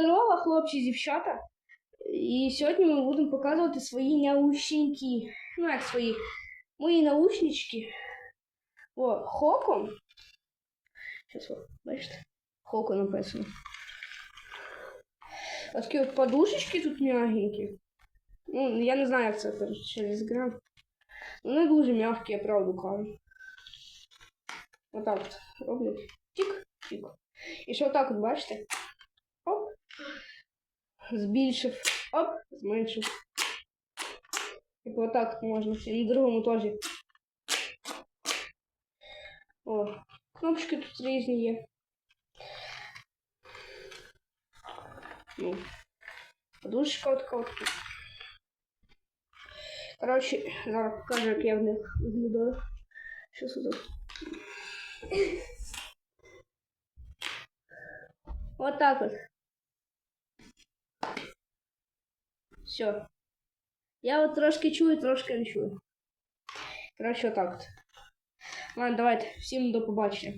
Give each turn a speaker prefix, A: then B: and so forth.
A: здорово, хлопці, дівчата. І сьогодні ми будемо показувати свої наушники. Ну, як свої. Мої наушнички. О, Хоко. Зараз ви бачите? Хоко написано. Ось такі от подушечки тут м'ягенькі. Ну, я не знаю, як це коротше, через грам. Вони дуже м'які, я правду кажу. Отак от роблять. Тік-тік. І що отак от, бачите? Оп. Збільшив. Оп, зменшив. Типу отак от можна. І на другому теж. О, кнопочки тут різні є. Ну, подушечка така от тут. Коротше, зараз покажу, як я в них виглядаю. Що це тут? Вот так вот. Все. Я от трошки чую, трошки не чую. Коротше, отак от. Ладно, давайте. Всім до побачення.